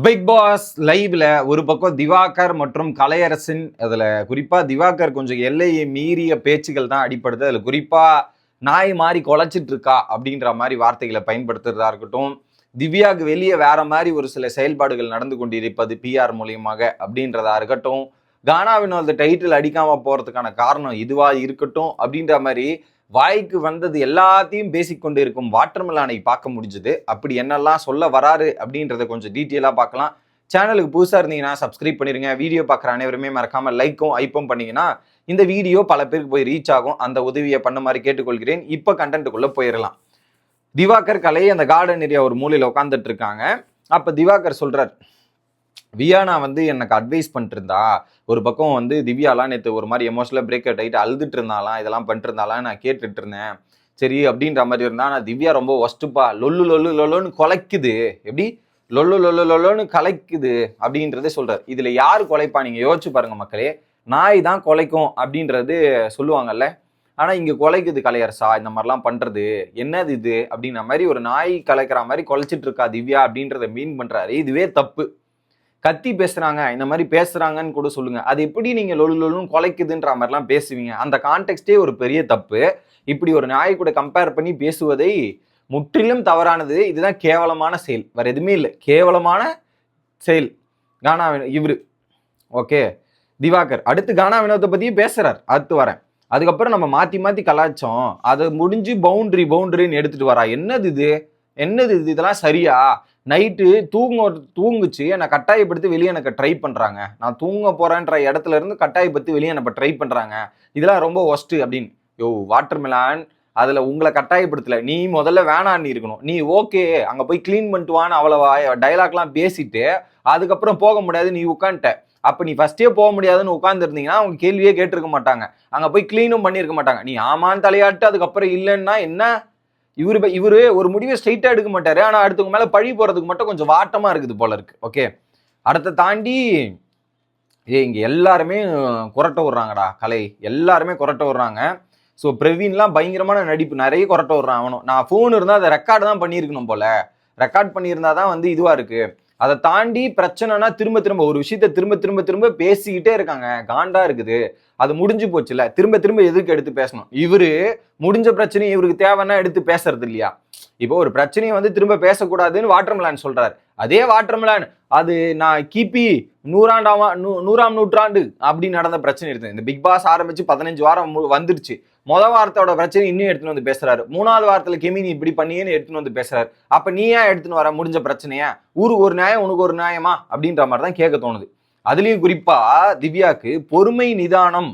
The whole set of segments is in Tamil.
பிக் பாஸ் லைவ்ல ஒரு பக்கம் திவாகர் மற்றும் கலையரசின் அதுல குறிப்பா திவாகர் கொஞ்சம் எல்லையை மீறிய பேச்சுகள் தான் அடிப்படுது. அதுல குறிப்பா நாய் மாதிரி குலைச்சிட்டு இருக்கா அப்படின்ற மாதிரி வார்த்தைகளை பயன்படுத்துறதா இருக்கட்டும். திவ்யாவுக்கு வெளியே வேற மாதிரி ஒரு சில செயல்பாடுகள் நடந்து கொண்டிருப்பது பிஆர் மூலியமாக அப்படின்றதா இருக்கட்டும். கானா வினோத டைட்டில் அடிக்காம போறதுக்கான காரணம் இதுவா இருக்கட்டும் அப்படின்ற மாதிரி வாய்க்கு வந்தது எல்லாத்தையும் பேசிக்கொண்டு இருக்கும் வாட்டர்மெலானை பார்க்க முடிஞ்சுது. அப்படி என்னெல்லாம் சொல்ல வராரு அப்படின்றத கொஞ்சம் டீட்டெயிலாக பார்க்கலாம். சேனலுக்கு புதுசாக இருந்தீங்கன்னா சப்ஸ்கிரைப் பண்ணிருங்க. வீடியோ பார்க்குற அனைவருமே மறக்காமல் லைக்கும் ஐப்பும் பண்ணிங்கன்னா இந்த வீடியோ பல பேருக்கு போய் ரீச் ஆகும். அந்த உதவியை பண்ண மாதிரி கேட்டுக்கொள்கிறேன். இப்போ கண்டென்ட்டுக்குள்ளே போயிடலாம் திவாகர் கலை அந்த கார்டன் ஏரியா ஒரு மூலையில் உட்காந்துட்டு இருக்காங்க. அப்போ திவாகர் சொல்கிறார் வியானா வந்து எனக்கு அட்வைஸ் பண்ணிருந்தா ஒரு பக்கம் வந்து திவ்யாலாம் நேற்று ஒரு மாதிரி எமோஷனலாக பிரேக் அவுட் ஆகிட்டு அழுதுட்டு இருந்தாலாம் இதெல்லாம் பண்ணிருந்தாலாம் நான் கேட்டுட்டு இருந்தேன் சரி அப்படின்ற மாதிரி இருந்தா நான் திவ்யா ரொம்ப ஒஸ்ட்டுப்பா லொல்லு லொல்லு லொல்லுன்னு கொலைக்குது. எப்படி? லொல்லு லொல்லு லொல்லுன்னு கலைக்குது அப்படின்றதே சொல்றாரு. இதுல யார் கொலைப்பா? நீங்க யோசிச்சு பாருங்க மக்களே. நாய் தான் கொலைக்கும் அப்படின்றது சொல்லுவாங்கல்ல. ஆனா இங்க கொலைக்குது கலையரசா? இந்த மாதிரிலாம் பண்றது என்னது இது? அப்படின்ற மாதிரி ஒரு நாய் கலைக்கிற மாதிரி கொலைச்சிட்டு இருக்கா திவ்யா அப்படின்றத மீன் பண்றாரு. இதுவே தப்பு. கத்தி பேசுறாங்க இந்த மாதிரி பேசுறாங்கன்னு கூட சொல்லுங்க. அது எப்படி நீங்க லொலு லொலுன்னு குலைக்குதுன்ற மாதிரிலாம் பேசுவீங்க. அந்த கான்டெக்ட்டே ஒரு பெரிய தப்பு. இப்படி ஒரு நாய் கூட கம்பேர் பண்ணி பேசுவதை முற்றிலும் தவறானது. இதுதான் கேவலமான செயல். வேற எதுவுமே இல்லை. கேவலமான செயல். கானா வினோ- இவரு. ஓகே. திவாகர். அடுத்து கானா வினோத்தை பத்தியும் பேசுறார். அடுத்து வரேன். அதுக்கப்புறம் நம்ம மாத்தி மாத்தி கலாச்சோம் அதை முடிஞ்சு பவுண்டரி பவுண்டரின்னு எடுத்துட்டு வரா. என்னது இது? என்னது இது? இதெல்லாம் சரியா? நைட்டு தூங்க தூங்குச்சு. என்னை கட்டாயப்படுத்தி வெளியே எனக்கு ட்ரை பண்ணுறாங்க நான் தூங்க போகிறேன்ற இடத்துல இருந்து கட்டாயப்படுத்தி வெளியே என்ன ட்ரை பண்ணுறாங்க இதெல்லாம் ரொம்ப ஒஸ்ட்டு அப்படின்னு. யோ வாட்டர் அதில் உங்களை கட்டாயப்படுத்தலை. நீ முதல்ல வேணான்னு இருக்கணும். நீ ஓகே அங்கே போய் க்ளீன் பண்ணிட்டு வான்னு அவ்வளவா டைலாக்லாம் பேசிட்டு அதுக்கப்புறம் போக முடியாது நீ உட்காந்துட்ட அப்போ நீ ஃபஸ்ட்டே போக முடியாதுன்னு உட்காந்துருந்தீங்கன்னா அவங்க கேள்வியே கேட்டிருக்க மாட்டாங்க. அங்கே போய் க்ளீனும் பண்ணியிருக்க மாட்டாங்க. நீ ஆமான்னு தலையாட்டு அதுக்கப்புறம் இல்லைன்னா என்ன? இவரு இவர் ஒரு முடிவை ஸ்ட்ரைட்டாக எடுக்க மாட்டார். ஆனால் அடுத்தவங்க மேலே பழி போகிறதுக்கு மட்டும் கொஞ்சம் வாட்டமாக இருக்குது போல இருக்கு. ஓகே அடுத்த தாண்டி ஏ இங்கே எல்லாருமே குரட்ட விடுறாங்கடா கலை. எல்லாருமே குரட்ட விடுறாங்க. ஸோ பிரவீன்லாம் பயங்கரமான நடிப்பு. நிறைய குரட்ட விடுறான் அவனும். நான் ஃபோன் இருந்தால் அதை ரெக்கார்டு தான் பண்ணியிருக்கணும் போல. ரெக்கார்ட் பண்ணியிருந்தா தான் வந்து இதுவாக இருக்குது அதை தாண்டி பிரச்சனைனா திரும்ப திரும்ப ஒரு விஷயத்த திரும்ப திரும்ப திரும்ப பேசிக்கிட்டே இருக்காங்க. காண்டா இருக்குது. அது முடிஞ்சு போச்சுல திரும்ப திரும்ப எதுக்கு எடுத்து பேசணும்? இவரு முடிஞ்ச பிரச்சனையும் இவருக்கு தேவைன்னா எடுத்து பேசுறது இல்லையா? இப்போ ஒரு பிரச்சனையை வந்து திரும்ப பேசக்கூடாதுன்னு வாட்டர்மலான் சொல்றாரு. அதே வாட்டர்மலான் அது நான் கிபி நூறாண்டாமா நூ நூறாம் நூற்றாண்டு அப்படி நடந்த பிரச்சனை இருந்தது இந்த பிக் பாஸ் ஆரம்பிச்சு பதினஞ்சு வாரம் வந்துருச்சு. முத வாரத்தோட பிரச்சனை இன்னும் எடுத்துன்னு வந்து பேசுறாரு. மூணாவது வாரத்துல கெமி நீ இப்படி பண்ணியேன்னு எடுத்துன்னு வந்து பேசுறாரு. அப்ப நீ ஏன் எடுத்துன்னு வர முடிஞ்ச பிரச்சனையா? ஊருக்கு ஒரு நியாயம் உனக்கு ஒரு நியாயமா? அப்படின்ற மாதிரி தான் கேட்க தோணுது. அதுலயும் குறிப்பா திவ்யாக்கு பொறுமை நிதானம்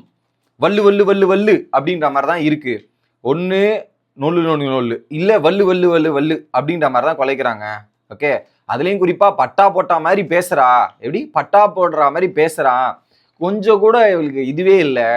வல்லு வல்லு வல்லு வல்லு அப்படின்ற மாதிரி தான் இருக்கு. ஒன்று நொல்லு நொல்லு நொல்லு. இல்லை வல்லு வல்லு வல்லு வல்லு அப்படின்ற மாதிரி தான் குலைக்கிறாங்க. ஓகே? அதுலேயும் குறிப்பாக பட்டா போட்டா மாதிரி பேசுறா. எப்படி? பட்டா போடுற மாதிரி பேசுறா. கொஞ்சம் கூட இவளுக்கு இதுவே இல்லை.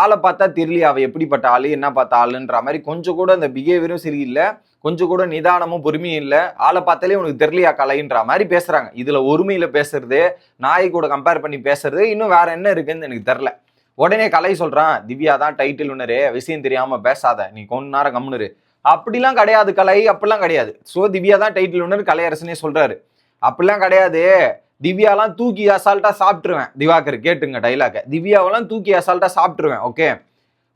ஆளை பார்த்தா தெரியலையா அவள் எப்படிப்பட்ட ஆளு என்ன பார்த்த ஆளுன்ற மாதிரி கொஞ்சம் கூட அந்த பிஹேவியரும் சரியில்லை. கொஞ்சம் கூட நிதானமும் பொறுமையும் இல்லை. ஆளை பார்த்தாலே உனக்கு தெரியலையா கலைன்ற மாதிரி பேசுகிறாங்க இதில் ஒருமையில் பேசுறது நாயை கூட கம்பேர் பண்ணி பேசுறது இன்னும் வேற என்ன இருக்குன்னு எனக்கு தெரில உடனே கலை சொல்கிறான் திவ்யா தான் டைட்டில் வினரு விஷயம் தெரியாமல் பேசாத நீ கொஞ்ச நேரம் கம்னுரு அப்படிலாம் கிடையாது கலை அப்படிலாம் கிடையாது. ஸோ திவ்யா தான் டைட்டில் உணர் கலையரசனே சொல்கிறாரு அப்படிலாம் கிடையாது திவ்யாலாம் தூக்கி அசால்ட்டா சாப்பிட்ருவேன் திவாகர் கேட்டுங்க டைலாக திவ்யாவெல்லாம் தூக்கி அசால்ட்டா சாப்பிட்ருவேன் ஓகே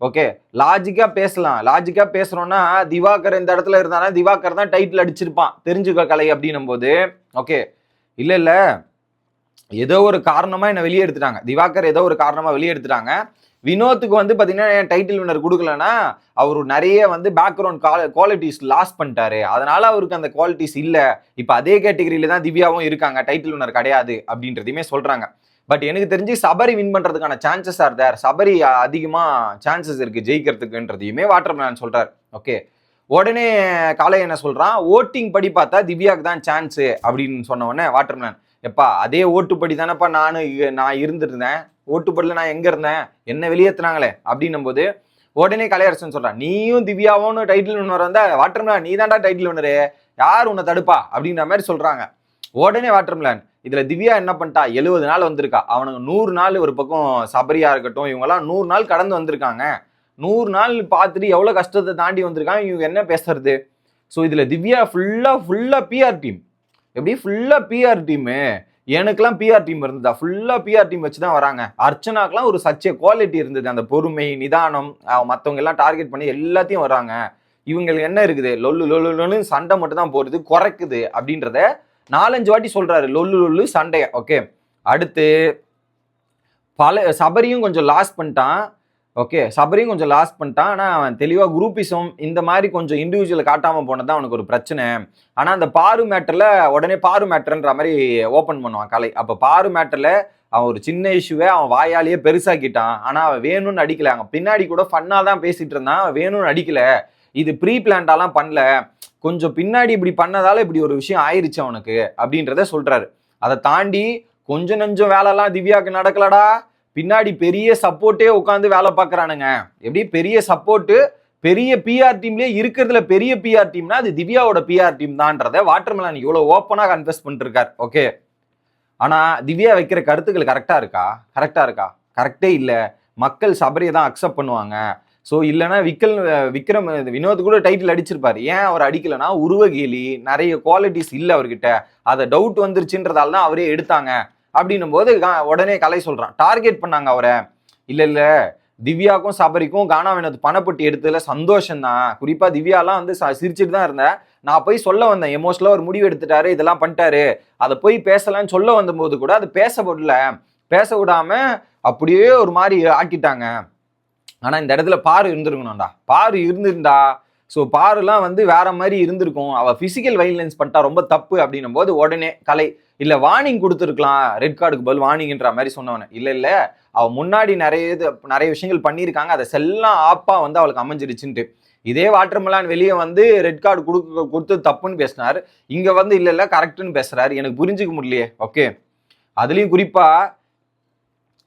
ஓகே லாஜிக்கா பேசலாம். லாஜிக்கா பேசுறோம்னா திவாகர் இந்த இடத்துல இருந்தானா திவாகர் தான் டைட்டில் அடிச்சிருப்பான். தெரிஞ்சுக்க கலை அப்படின்னும் போது ஓகே இல்லை இல்லை. ஏதோ ஒரு காரணமா என்ன வெளியே எடுத்துட்டாங்க திவாகர் ஏதோ ஒரு காரணமா வெளியே எடுத்துட்டாங்க வினோத்துக்கு வந்து பாத்தீங்கன்னா டைட்டில் வினர் கொடுக்கலன்னா அவர் நிறைய வந்து பேக்ரவுண்ட் குவாலிட்டிஸ் லாஸ் பண்ணிட்டாரு. அதனால அவருக்கு அந்த குவாலிட்டிஸ் இல்ல. இப்ப அதே கேட்டகரியில தான் திவ்யாவும் இருக்காங்க. டைட்டில் வினர் கிடையாது அப்படின்றதையுமே சொல்றாங்க. பட் எனக்கு தெரிஞ்சு சபரி வின் பண்றதுக்கான சான்சஸ் ஆர் தேர் சபரி அதிகமாக அதிகமா சான்சஸ் இருக்கு ஜெயிக்கிறதுக்குன்றதையுமே வாட்டர் மேன் சொல்றாரு. ஓகே உடனே காலை என்ன சொல்றான்? ஓட்டிங் படி பார்த்தா திவ்யாக்கு தான் சான்ஸ் அப்படின்னு சொன்ன உடனே வாட்டர் மேன் எப்பா அதே ஓட்டுப்படி தானேப்பா நான் நான் இருந்திருந்தேன். ஓட்டுப்படியில் நான் எங்கே இருந்தேன்? என்ன வெளியேற்றினாங்களே அப்படின்னும் போது உடனே கலையரசன் சொல்கிறான் நீயும் திவ்யாவும் டைட்டில் ஒன்று வந்தா வாட்டர்மிலான் நீ தான்டா டைட்டில் ஒன்று யார் உன்னை தடுப்பா? அப்படின்ற மாதிரி சொல்கிறாங்க உடனே வாட்டர்மிலான் இதில் திவ்யா என்ன பண்ணிட்டா? எழுபது நாள் வந்திருக்கா. அவனுக்கு நூறு நாள் ஒரு பக்கம் சபரியாக இருக்கட்டும். இவங்கெல்லாம் நூறு நாள் கடந்து வந்திருக்காங்க. நூறு நாள் பார்த்துட்டு எவ்வளோ கஷ்டத்தை தாண்டி வந்திருக்காங்க. இவங்க என்ன பேசுறது? ஸோ இதில் திவ்யா ஃபுல்லாக ஃபுல்லாக பிஆர் டீம் எப்படி? ஃபுல்லாக பிஆர் டீமு எனக்கெல்லாம் பிஆர் டீம் இருந்ததா? ஃபுல்லாக பிஆர் டீம் வச்சு தான் வராங்க. அர்ச்சனாக்கெலாம் ஒரு சச்ச குவாலிட்டி இருந்தது. அந்த பொறுமை நிதானம் மற்றவங்க எல்லாம் டார்கெட் பண்ணி எல்லாத்தையும் வராங்க. இவங்களுக்கு என்ன இருக்குது? லொல்லு லொல்லு லொல்லு சண்டை மட்டும் தான் போறது குறைக்குது அப்படின்றத நாலஞ்சு வாட்டி சொல்கிறாரு லொல்லு லொல்லு சண்டை ஓகே அடுத்து பல சபரியும் கொஞ்சம் லாஸ் பண்ணிட்டான். ஓகே சபரியும் கொஞ்சம் லாஸ் பண்ணிட்டான். ஆனால் அவன் தெளிவாக குரூப்பிசம் இந்த மாதிரி கொஞ்சம் இண்டிவிஜுவலை காட்டாமல் போனது தான் அவனுக்கு ஒரு பிரச்சனை. ஆனால் அந்த பாரு மேட்டரில் உடனே பாரு மேட்டர்ன்ற மாதிரி ஓப்பன் பண்ணுவான் கலை. அப்போ பாரு மேட்டரில் அவன் ஒரு சின்ன இஷ்யூவை அவன் வாயாலேயே பெருசாக்கிட்டான். ஆனால் அவன் வேணும்னு அடிக்கல. அவன் பின்னாடி கூட ஃபன்னாக தான் பேசிகிட்டு இருந்தான். அவன் வேணும்னு அடிக்கல. இது ப்ரீ பிளான்டாலாம் பண்ணல. கொஞ்சம் பின்னாடி இப்படி பண்ணதால இப்படி ஒரு விஷயம் ஆயிடுச்சு அவனுக்கு அப்படின்றத சொல்கிறாரு அதை தாண்டி கொஞ்சம் நெஞ்சம் வேலைலாம் திவ்யாவுக்கு நடக்கலடா. பின்னாடி பெரிய சப்போர்ட்டே உட்காந்து வேலை பார்க்குறானுங்க. எப்படி? பெரிய சப்போர்ட்டு பெரிய பிஆர் டீம்லேயே இருக்கிறதுல பெரிய பிஆர் டீம்னா அது திவ்யாவோட பிஆர் டீம் தான்றத வாட்டர்மெலன் இவ்வளோ ஓப்பனாக கன்ஃபெஸ் பண்ணிருக்கார். ஓகே ஆனால் திவ்யா வைக்கிற கருத்துக்கள் கரெக்டாக இருக்கா? கரெக்டாக இருக்கா? கரெக்டே இல்லை. மக்கள் சபரியை தான் அக்செப்ட் பண்ணுவாங்க. ஸோ இல்லைன்னா விக்கல் விக்ரம் வினோத் கூட டைட்டில் அடிச்சிருப்பார். ஏன் அவர் அடிக்கலைன்னா உருவகேலி நிறைய குவாலிட்டிஸ் இல்லை அவர்கிட்ட. அதை டவுட் வந்துருச்சுன்றதால தான் அவரே எடுத்தாங்க. அப்படின்னும் போது கா- உடனே கலை சொல்கிறான் டார்கெட் பண்ணாங்க அவரை. இல்லை இல்லை. திவ்யாக்கும் சபரிக்கும் கானாவினது பணப்பட்டி எடுத்ததுல சந்தோஷம் தான் திவ்யாலாம் வந்து ச- சிரிச்சிட்டு தான் இருந்தேன் நான் போய் சொல்ல வந்தேன். எமோஷனலாக ஒரு முடிவு எடுத்துட்டாரு இதெல்லாம் பண்ணிட்டாரு. அதை போய் பேசலான்னு சொல்ல வந்தபோது கூட அது பேச விடல. பேச விடாம அப்படியே ஒரு மாதிரி ஆக்கிட்டாங்க. ஆனால் இந்த இடத்துல பாரு இருந்திருக்கணும்டா. பாரு இருந்திருந்தா. ஸோ பாருலாம் வந்து வேற மாதிரி இருந்திருக்கும். அவள் ஃபிசிக்கல் வைலன்ஸ் பண்ணிட்டா ரொம்ப தப்பு அப்படின்னும் போது உடனே கலை இல்ல வார்னிங் கொடுத்துருக்கலாம். ரெட் கார்டுக்கு பதில் வார்னிங்ன்ற மாதிரி சொன்னவன. இல்ல இல்ல. அவ முன்னாடி நிறைய இது நிறைய விஷயங்கள் பண்ணியிருக்காங்க. அதை செல்லாம் ஆப்பா வந்து அவளுக்கு அமைஞ்சிருச்சுன்ட்டு. இதே வாட்டர்மலான் வெளியே வந்து ரெட் கார்டு கொடுக்க கொடுத்து தப்புன்னு பேசினார். இங்க வந்து இல்ல இல்ல கரெக்டுன்னு பேசுறாரு. எனக்கு புரிஞ்சுக்க முடியலையே. ஓகே அதுலயும் குறிப்பா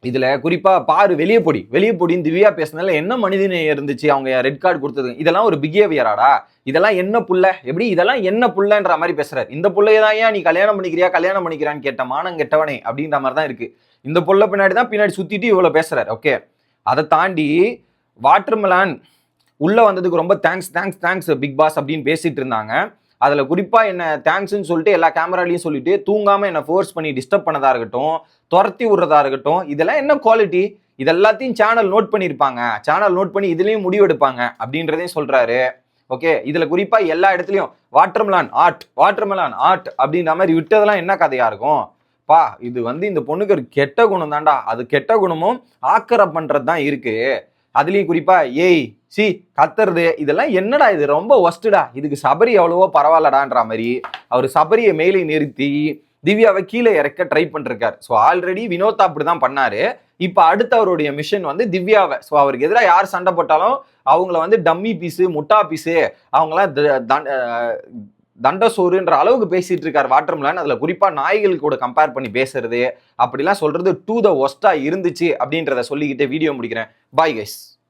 இதில் குறிப்பாக பாரு வெளியே பொடி. வெளியே பொடின்னு திவ்யா பேசினால என்ன மனிதநேயம் இருந்துச்சு? அவங்க ரெட் கார்டு கொடுத்தது. இதெல்லாம் ஒரு பிஹேவியராடா இதெல்லாம் என்ன புள்ள? எப்படி? இதெல்லாம் என்ன புள்ளன்ற மாதிரி பேசுறாரு. இந்த புள்ளைய தான் ஏன் நீ கல்யாணம் பண்ணிக்கிறியா? கல்யாணம் பண்ணிக்கிறான்னு கேட்ட மானம் கெட்டவனே அப்படின்ற மாதிரி தான் இருக்கு. இந்த புள்ள பின்னாடி தான் பின்னாடி சுத்திட்டு இவ்வளோ பேசுறாரு. ஓகே அதை தாண்டி வாட்டர்மெலான் உள்ளே வந்ததுக்கு ரொம்ப thanks thanks thanks Bigg Boss அப்படின்னு பேசிட்டு இருந்தாங்க. அதில் குறிப்பாக என்ன தேங்க்ஸ்ன்னு சொல்லிட்டு எல்லா கேமராலையும் சொல்லிட்டு தூங்காமல் என்னை ஃபோர்ஸ் பண்ணி டிஸ்டர்ப் பண்ணதாக இருக்கட்டும் துரத்தி விடுறதா இருக்கட்டும் இதெல்லாம் என்ன குவாலிட்டி இதெல்லாத்தையும் சேனல் நோட் பண்ணியிருப்பாங்க. சேனல் நோட் பண்ணி இதுலேயும் முடிவெடுப்பாங்க அப்படின்றதையும் சொல்கிறாரு ஓகே இதில் குறிப்பாக எல்லா இடத்துலையும் வாட்டர்மலான் ஆர்ட் வாட்டர்மலான் ஆர்ட் அப்படின்ற மாதிரி விட்டதெல்லாம் என்ன கதையாக இருக்கும்? பா இது வந்து இந்த பொண்ணுக்கு ஒரு கெட்ட குணம் தான்டா. அது கெட்ட குணமும் ஆக்கரை பண்ணுறது தான் இருக்குது அதுலேயும் குறிப்பா ஏய் சி கத்துறது இதெல்லாம் என்னடா இது? ரொம்ப ஒஸ்ட்டுடா இதுக்கு சபரி எவ்வளவோ பரவாயில்லடான்ற மாதிரி அவர் சபரியை மேலே நிறுத்தி திவ்யாவை கீழே இறக்க ட்ரை பண்ணிருக்காரு. ஸோ ஆல்ரெடி வினோதா அப்படிதான் பண்ணாரு. இப்போ அடுத்து அவருடைய மிஷன் வந்து திவ்யாவை. ஸோ அவருக்கு எதிராக யார் சண்டை போட்டாலும் அவங்கள வந்து டம்மி பீஸு முட்டா பீஸு அவங்களாம் த- தண்ட- தண்டசோறுன்ற அளவுக்கு பேசிட்டு இருக்கார் வாட்டர்மெலன். அதில் குறிப்பாக நாய்கள் கூட கம்பேர் பண்ணி பேசுறது அப்படிலாம் சொல்றது டூ த ஒஸ்டா இருந்துச்சு அப்படின்றத சொல்லிக்கிட்டே வீடியோ முடிக்கிறேன். Bye guys